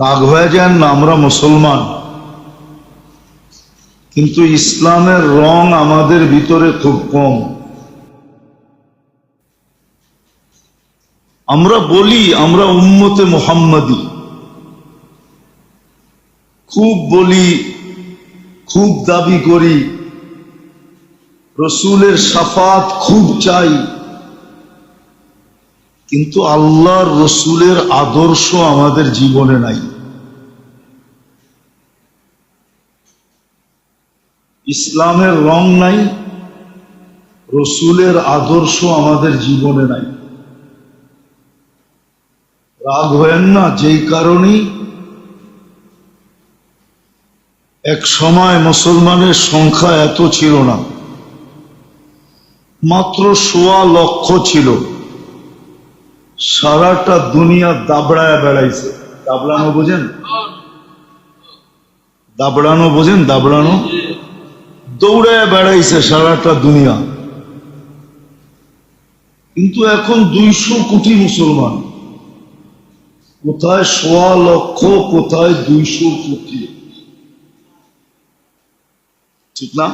রাগ হয়ে যান না আমরা মুসলমান। কিন্তু ইসলামের রং আমাদের ভিতরে খুব কম। আমরা বলি, আমরা উম্মতে মোহাম্মদী। খুব বলি, খুব দাবি করি, রসুলের সাফাত খুব চাই। কিন্তু আল্লাহর রসুলের আদর্শ আমাদের জীবনে নাই। ইসলামের রং নাই রসুলের আদর্শ আমাদের জীবনে নাই। রাগ হয়েন না যেই কারণেই এক সময় মুসলমানের সংখ্যা এত ছিল না। মাত্র সোয়া লক্ষ ছিল। সারাটা দুনিয়া দাবড়ায় বেড়াইছে। দাবড়ানো বোঝেন? দাবড়ানো বোঝেন? দাবড়ানো? দৌড়ায় বেড়াইছে সারাটা দুনিয়া। কিন্তু এখন দুইশো কোটি মুসলমান। কোথায় সোয়া লক্ষ, কোথায় দুইশো কোটি? ঠিক না?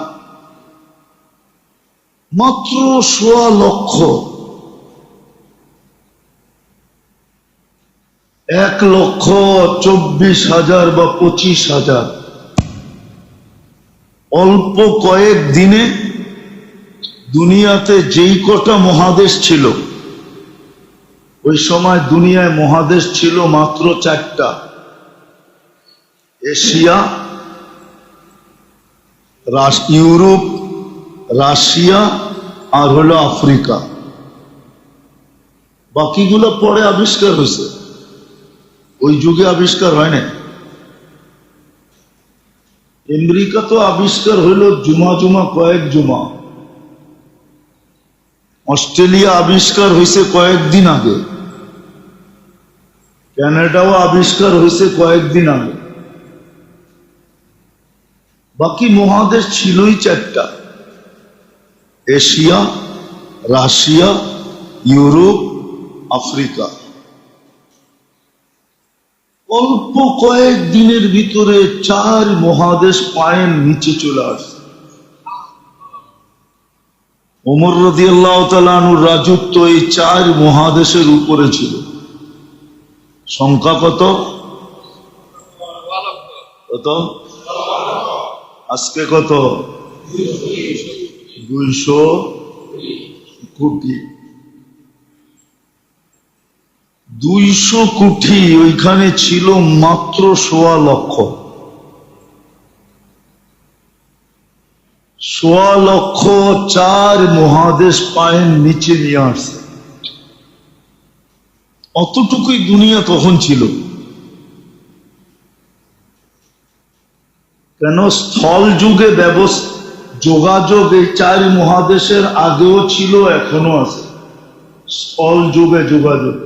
মাত্র সোয়া লক্ষ। এক লক্ষ চব্বিশ হাজার বা পঁচিশ হাজার। অল্প কয়েক দিনে দুনিয়াতে যেই কটা মহাদেশ ছিল, ওই সময় দুনিয়ায় মহাদেশ ছিল মাত্র চারটা। এশিয়া ইউরোপ, রাশিয়া আর হলো আফ্রিকা। বাকিগুলো পরে আবিষ্কার হয়েছে। ওই যুগে আবিষ্কার হয় না আমেরিকা তো আবিষ্কার হইল জুমা জুমা, কয়েক জুমা। অস্ট্রেলিয়া আবিষ্কার হয়েছে কয়েকদিন আগে। ক্যানাডাও আবিষ্কার হয়েছে কয়েকদিন আগে। বাকি মহাদেশ ছিলই চারটা। Asia, Russia, Europe, Africa. অল্প কয়েক দিনের ভিতরে চার মহাদেশ পায়ের নিচে চলে আসছে ওমর রদি আল্লাহ রাজত্ব এই চার মহাদেশের উপরে ছিল। সংখ্যা কত? কত? আজকে কত? দুইশো কোটি দুইশো কোটি ওইখানে ছিল মাত্র সোয়া লক্ষ। সোয়া লক্ষ চার মহাদেশ পায়ের নিচে নিয়ে আসছে। অতটুকুই দুনিয়া তখন ছিল। কেন স্থল যুগে ব্যবস্থা যোগাযোগ এই চার মহাদেশের আগেও ছিল এখনও আছে। স্থল যুগে যোগাযোগ।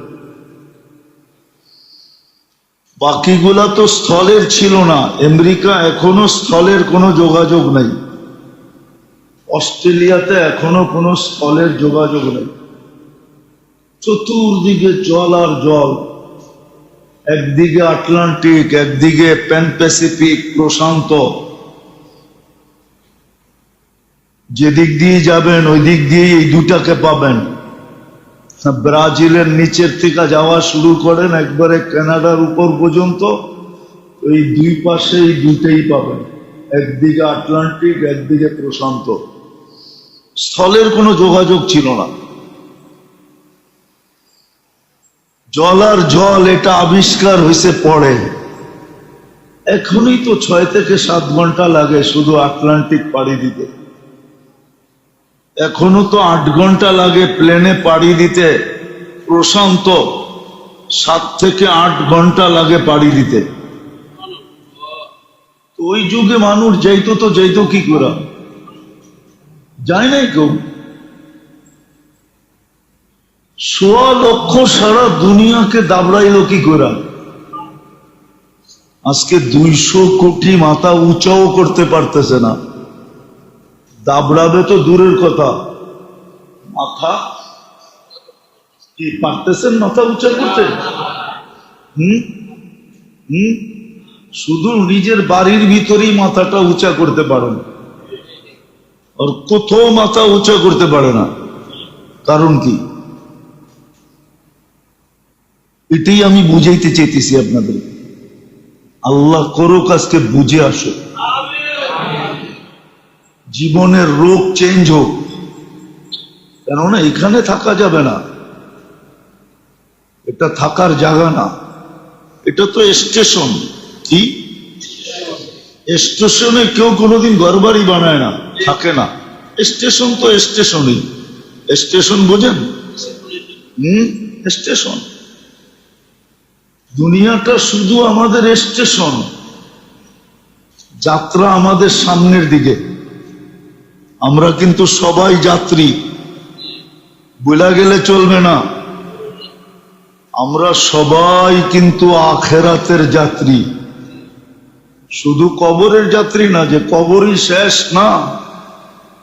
বাকিগুলা তো স্থলের ছিল না। আমেরিকা এখনও স্থলের কোনো যোগাযোগ নাই। অস্ট্রেলিয়াতে এখনও কোনো স্থলের যোগাযোগ নেই। চতুর্দিকে জল আর জল। একদিকে আটলান্টিক, একদিকে প্যান প্যাসিফিক প্রশান্ত। যেদিক দিয়ে যাবেন ওই দিক দিয়ে এই দুটাকে পাবেন। ব্রাজিলের নিচের থেকে যাওয়া শুরু করেন একবারে কানাডার উপর পর্যন্ত এই দুই পাশে এই দুটেই পাবেন। একদিকে আটলান্টিক, একদিকে প্রশান্ত। স্থলের কোনো যোগাযোগ ছিল না। জল আর জল এটা আবিষ্কার হয়েছে পরে। এখনই তো ছয় থেকে সাত ঘণ্টা লাগে শুধু আটলান্টিক পাড়ি দিতে। এখনও তো আট ঘণ্টা লাগে প্লেনে পাড়ি দিতে। প্রশান্ত, সাত থেকে আট ঘণ্টা লাগে পাড়ি দিতে। ওই যুগে মানুষ যাইতো তো যাইতো কি করে? যায় নাই কেউ? সোয়া লক্ষ সারা দুনিয়াকে দাবড়াইল কি করে? আজকে দুইশো কোটি মাথা উঁচাও করতে পারতেছে না। দাবড়াবে তো দূরের কথা। মাথা? কি পারতেছেন মাথা উঁচা করতে? হুম? হুম? শুধু নিজের বাড়ির ভিতরেই মাথাটা উঁচা করতে পারেন। আর কোথাও মাথা উঁচা করতে পারে না। কারণ কি? এটাই আমি বুঝাইতে চাইতেছি আপনাদের। আল্লাহ করুক আজকে বুঝে আসো জীবনের রোগ চেঞ্জ হোক। কেননা এখানে থাকা যাবে না। এটা থাকার জায়গা না। এটা তো স্টেশন কি? স্টেশনে কেউ কোনোদিন ঘরবাড়ি বানায় না, থাকে না। স্টেশন তো স্টেশনই স্টেশন বোঝেন? হম? স্টেশন দুনিয়াটা শুধু আমাদের স্টেশন যাত্রা আমাদের সামনের দিকে। আমরা কিন্তু সবাই যাত্রী। বলা গেলে চলবে না। আমরা সবাই কিন্তু আখেরাতের যাত্রী। শুধু কবরের যাত্রী না, যে কবরই শেষ না,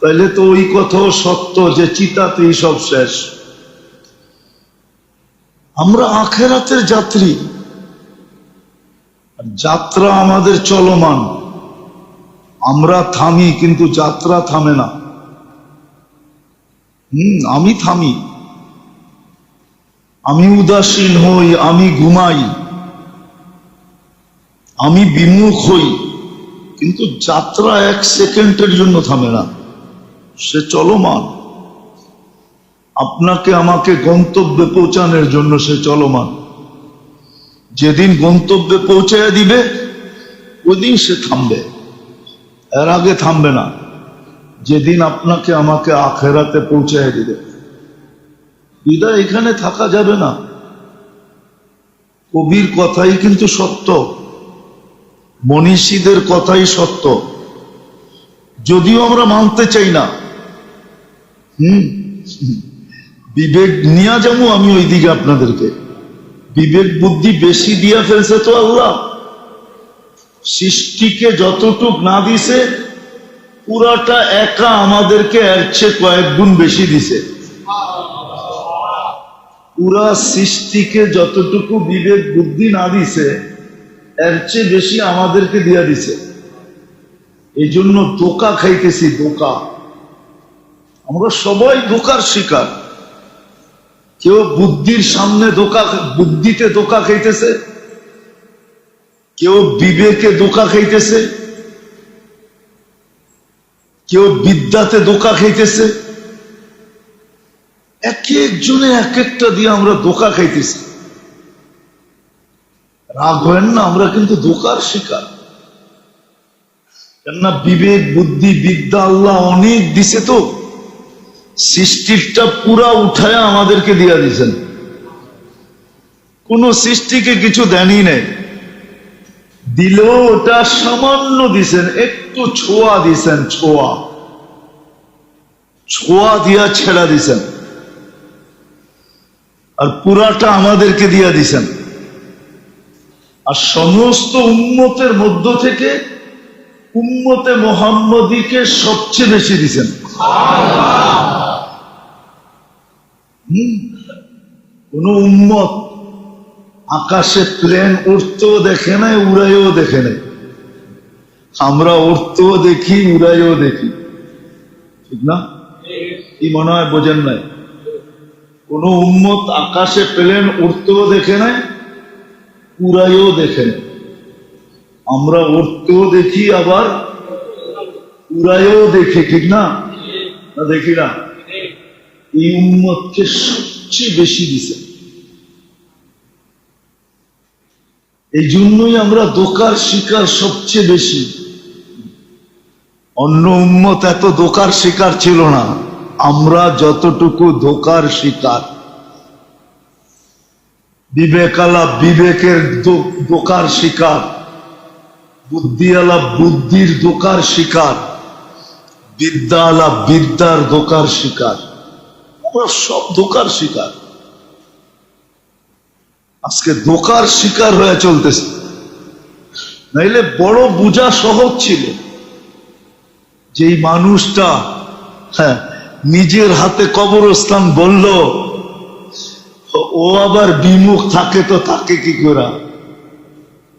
তাইলে তো ওই কথাও সত্য যে চিতাতেই সব শেষ। আমরা আখেরাতের যাত্রী। যাত্রা আমাদের চলমান। আমরা থামি, কিন্তু যাত্রা থামে না। হম, আমি থামি। আমি উদাসীন হই, আমি ঘুমাই। আমি বিমুখ হই, কিন্তু যাত্রা এক সেকেন্ডের জন্য থামে না। সে চলমান। আপনাকে আমাকে গন্তব্যে পৌঁছানোর জন্য সে চলমান। যেদিন গন্তব্যে পৌঁছায় দিবে, ওদিন সে থামবে। এর আগে থামবে না। যেদিন আপনাকে আমাকে আখেরাতে পৌঁছায় দিবে। বিদায় এখানে থাকা যাবে না। কবির কথাই কিন্তু সত্য। মনীষীদের কথাই সত্য। যদিও আমরা মানতে চাই না। হুম? বিবেক নিয়ে যাব আমি ওই দিকে আপনাদেরকে। বিবেক বুদ্ধি বেশি দিয়া ফেলছে তো আল্লাহ। সৃষ্টিকে যতটুক না দিছে, পুরাটা একা আমাদেরকে এর চেয়ে কয়েক গুণ বেশি দিছে। পুরা সৃষ্টিকে যতটুকু বিবেক, বুদ্ধি না দিছে, এর চেয়ে বেশি আমাদেরকে দিয়া দিছে। এই জন্য দোকা খাইতেছি দোকা আমরা সবাই দোকার শিকার। কেউ বুদ্ধির সামনে দোকা বুদ্ধিতে দোকা খাইতেছে কেউ বিবেকে দোকা খাইতেছে? কেউ বিদ্যাতে দোকা খাইতেছে? এক একজনে এক একটা দিয়ে আমরা দোকা খাইতেছি। রাগ হয় না, আমরা কিন্তু দোকার শিকার। কেননা বিবেক, বুদ্ধি, বিদ্যা আল্লাহ অনেক দিছে তো। সৃষ্টিটা পুরা উঠায় আমাদেরকে দিয়া দিছেন কোন সৃষ্টিকে কিছু দেনই নেই। দিলেও ওটা সামান্য দিছেন একটু ছোঁয়া দিছেন ছোঁয়া। ছোঁয়া দিয়া ছেড়া দিছেন। আর পুরাটা আমাদেরকে দিয়া দিছেন। আর সমস্ত উন্মতের মধ্য থেকে উম্মতে মোহাম্মদীকে সবচেয়ে বেশি দিছেন। কোন উম্মত আকাশে প্লেন উঠতেও দেখে নাই উড়াইও দেখে নাই। আমরা উঠতেও দেখি উড়াইও দেখি। ঠিক না? কি মনে হয় বোঝেন নাই? কোন উম্মত আকাশে প্লেন উঠতেও দেখে নাই উড়াইও দেখে নাই। আমরা উঠতেও দেখি, আবার উড়াইও দেখি, ঠিক না দেখি না? এই উম্মতকে সবচেয়ে বেশি দিছে। এই জন্যই আমরা দোকার শিকার সবচেয়ে বেশি। অন্য উম্মত এত দোকার শিকার ছিল না। আমরা যতটুকু দোকার শিকার। বিবেকালা বিবেকের দোকার শিকার। বুদ্ধিওয়ালা বুদ্ধির দোকার শিকার। বিদ্যা বিদ্যাওয়ালা বিদ্যার দোকার শিকার। আমরা সব দোকার শিকার। আজকে দোকার শিকার হয়ে চলতেছে। নাইলে বড় বোঝা সহজ ছিল যেই মানুষটা হ্যাঁ নিজের হাতে কবরস্থান বলল, ও আবার বিমুখ থাকে তো থাকে কি করা?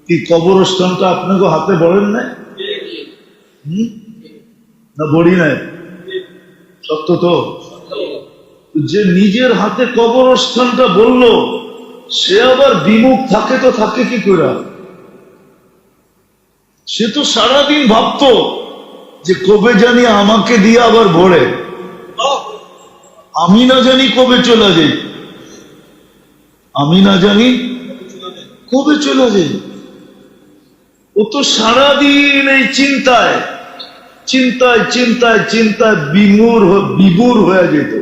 কি কবরস্থানটা আপনাকে হাতে বলেন না? না বড়ি নাই? সত্য তো? যে নিজের হাতে কবরস্থানটা বলল সে আবার বিমুখ থাকে তো থাকে কি করে সে তো সারাদিন ভাবতো যে কবে জানি আমাকে দিয়ে আবার ভরে। আমি না জানি কবে চলে যাই। আমি না জানি কবে চলে যাই। ও তো সারাদিন এই চিন্তায় চিন্তায় চিন্তায় চিন্তায় বিমূর বিভোর হয়ে যেত।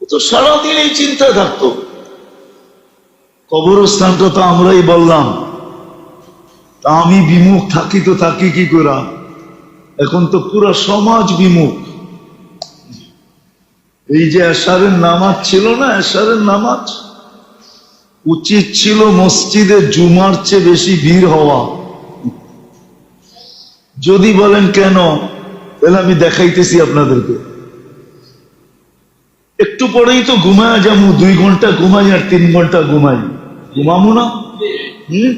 ও তো সারাদিন এই চিন্তায় থাকতো। কবরস্থানটা তো আমরাই বললাম। তা আমি বিমুখ থাকি তো থাকি কি করে এখন তো পুরো সমাজ বিমুখ। এই যে এশারের নামাজ ছিল না, এশারের নামাজ? উচিত ছিল মসজিদে জুমার চেয়ে বেশি ভিড় হওয়া। যদি বলেন কেন, তাহলে আমি দেখাইতেছি আপনাদেরকে। একটু পরেই তো ঘুমায় যাব, দুই ঘণ্টা ঘুমাই আর তিন ঘণ্টা ঘুমাই। ঘুমামো না? হম?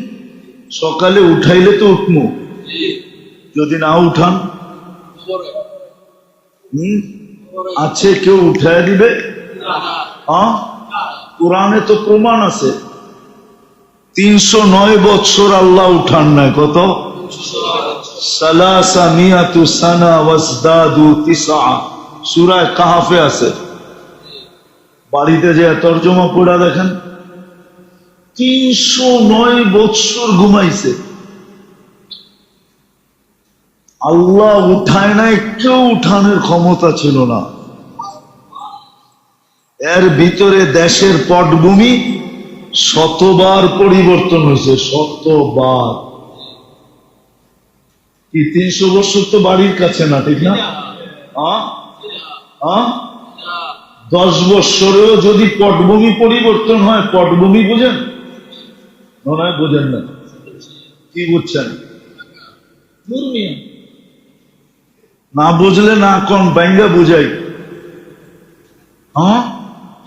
সকালে উঠাইলে তো উঠমু। যদি না উঠান? হুম? আছে, কেউ উঠায় দিবে? কোরআনে তো প্রমাণ আছে। তিনশো নয় বৎসর আল্লাহ উঠান নাই, কত? সূরায় কাহাফে আছে। বাড়িতে যে তর্জমা পড়া দেখেন? তিনশো নয় বৎসর ঘুমাইছে। আল্লাহ উঠায় নাই, কেউ উঠানোর ক্ষমতা ছিল না। এর ভিতরে দেশের পটভূমি শতবার পরিবর্তন হয়েছে, শতবার। কি, তিনশো বছর তো বাড়ির কাছে না, ঠিক না? দশ বৎসরেও যদি পটভূমি পরিবর্তন হয়, পটভূমি বুঝেন? মনে হয় বোঝেন না। কি বুঝছেন? না বুঝলে না কোন ব্যাঙ্গা বুঝাই। হ্যাঁ?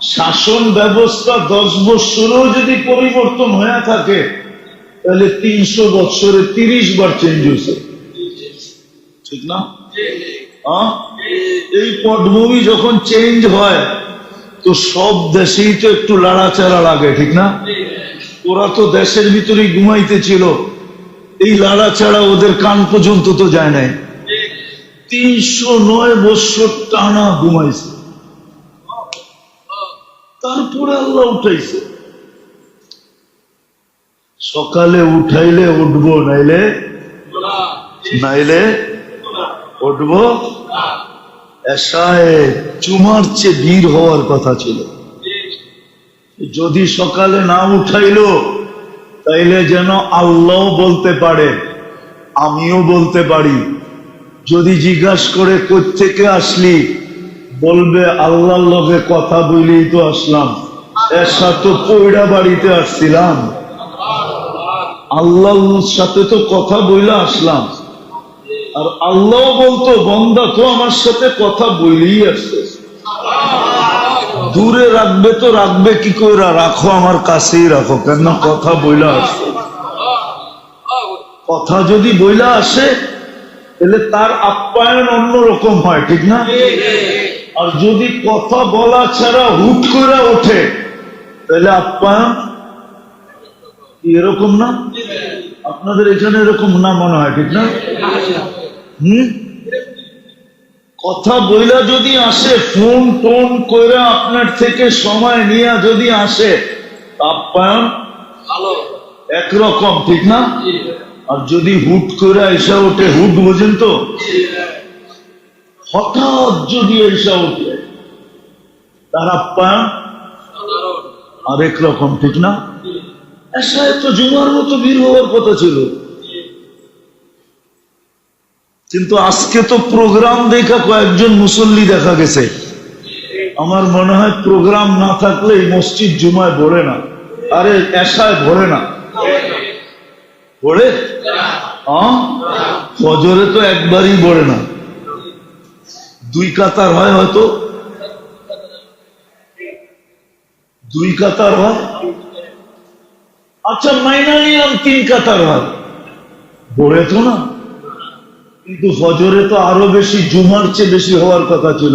শাসন ব্যবস্থা দশ বৎসরেও যদি পরিবর্তন হয়ে থাকে তাহলে তিনশো বৎসরে তিরিশ বার চেঞ্জ হয়েছে। ঠিক না? হ্যাঁ? এই পটভূমি যখন চেঞ্জ হয় তো সব দেশেই তো একটু লাড়াচাড়া লাগে ঠিক না? ওরা তো দেশের ভিতরেই ঘুমাইতেছিল এই লাড়াচাড়া ওদের কান পর্যন্ত তো যায় নাই। তিনশো নয় বৎসর টানা ঘুমাইছে। তারপরে আল্লাহ উঠাইছে। সকালে উঠাইলে উঠবো, নাইলে নাইলে উঠবো। এসায় চুমার চেয়ে বীর হওয়ার কথা ছিল। যদি সকালে না উঠাইলো, তাইলে যেন আল্লাহ বলতে পারে, আমিও বলতে পারি। যদি জিজ্ঞাস করে থেকে আসলি, বলবে আল্লাহর লগে কথা বলেই তো আসলাম। এর সাথে পৈড়া বাড়িতে আসছিলাম। আল্লাহর সাথে তো কথা বইলা আসলাম। আর আল্লাহ বলতো, বন্দা তো আমার সাথে কথা বলেই আসছে দূরে রাখবে তো রাখবে, কি করে রাখো আমার কাছেই রাখো। কেন কথা বইলা আসছে কথা যদি বইলা আসে, তাহলে তার আপ্যায়ন অন্যরকম হয়, ঠিক না? আর যদি কথা বলা ছাড়া হুট করে ওঠে, তাহলে আপ্যায়ন এরকম না? আপনাদের এখানে এরকম না মনে হয়, ঠিক না? হুম? কথা বইলা যদি আসে ফোন টোন করে আপনার থেকে সময় নিয়ে যদি আসে আপ্যায়ন একরকম ঠিক না? আর যদি হুট করে এসে ওঠে হুট বোঝেন তো? হঠাৎ যদি এসে ওঠে তার আপ্যায়ন আরেক রকম ঠিক না? এসায় তো জুমার মতো বীর হওয়ার কথা ছিল। কিন্তু আজকে তো প্রোগ্রাম দেখা কয়েকজন মুসল্লি দেখা গেছে। আমার মনে হয় প্রোগ্রাম না থাকলে এই মসজিদ জুমায় ভরে না। আরে এসায় ভরে না। ভরে? তো একবারই ভরে না। দুই কাতার হয় হয়তো। দুই কাতার হয়। আচ্ছা মাইনা নিলাম তিন কাতার হাত পড়ে তো না। কিন্তু হজরে তো আরও বেশি জুমার চেয়ে বেশি হওয়ার কথা ছিল।